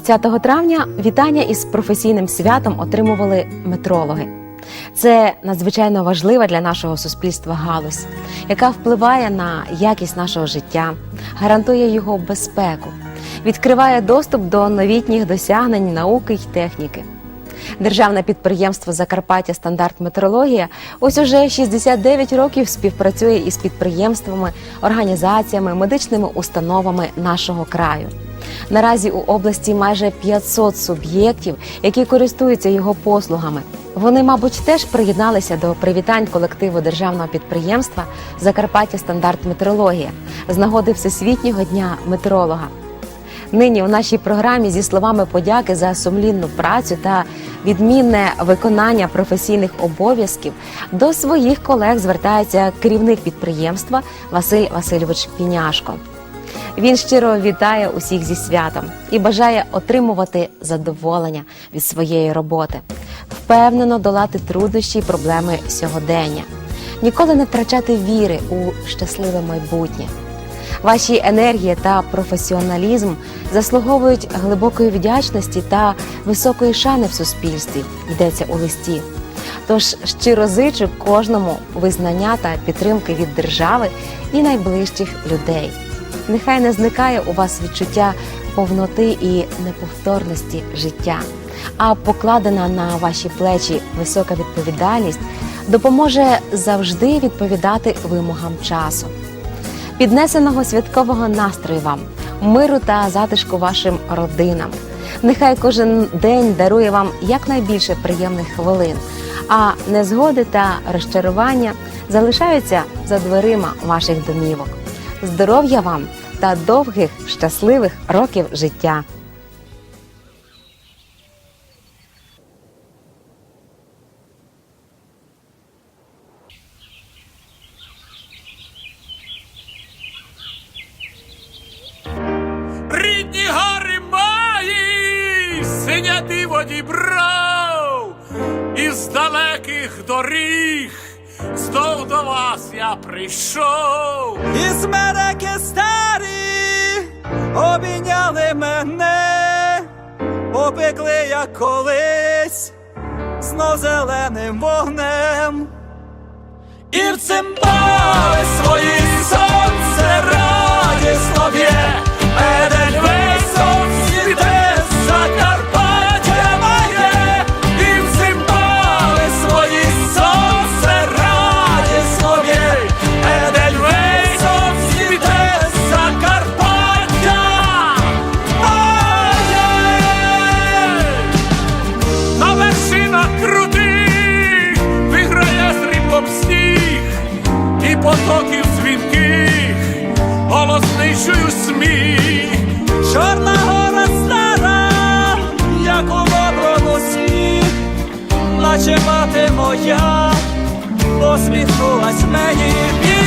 20 травня вітання із професійним святом отримували метрологи. Це надзвичайно важлива для нашого суспільства галузь, яка впливає на якість нашого життя, гарантує його безпеку, відкриває доступ до новітніх досягнень науки й техніки. Державне підприємство Закарпаття Стандарт Метрологія ось уже 69 років співпрацює із підприємствами, організаціями, медичними установами нашого краю. Наразі у області майже 500 суб'єктів, які користуються його послугами. Вони, мабуть, теж приєдналися до привітань колективу державного підприємства Закарпаття Стандарт Метрологія з нагоди Всесвітнього дня метролога. Нині у нашій програмі зі словами подяки за сумлінну працю та відмінне виконання професійних обов'язків до своїх колег звертається керівник підприємства Василь Васильович Піняшко. Він щиро вітає усіх зі святом і бажає отримувати задоволення від своєї роботи, впевнено долати труднощі й проблеми сьогодення, ніколи не втрачати віри у щасливе майбутнє. Ваші енергія та професіоналізм заслуговують глибокої вдячності та високої шани в суспільстві, йдеться у листі. Тож щиро зичу кожному визнання та підтримки від держави і найближчих людей. Нехай не зникає у вас відчуття повноти і неповторності життя, а покладена на ваші плечі висока відповідальність допоможе завжди відповідати вимогам часу піднесеного святкового настрою вам, миру та затишку вашим родинам. Нехай кожен день дарує вам якнайбільше приємних хвилин, а незгоди та розчарування залишаються за дверима ваших домівок. Здоров'я вам та довгих щасливих років життя! Мої, синя диво дібров, із далеких доріг, знов до вас я прийшов. Із мереки старі обійняли мене, опекли як колись, знов зеленим вогнем. І в цимбали свої чую. Чорна гора стара, як у доброму сні, наче мати моя, посміхнулась мені.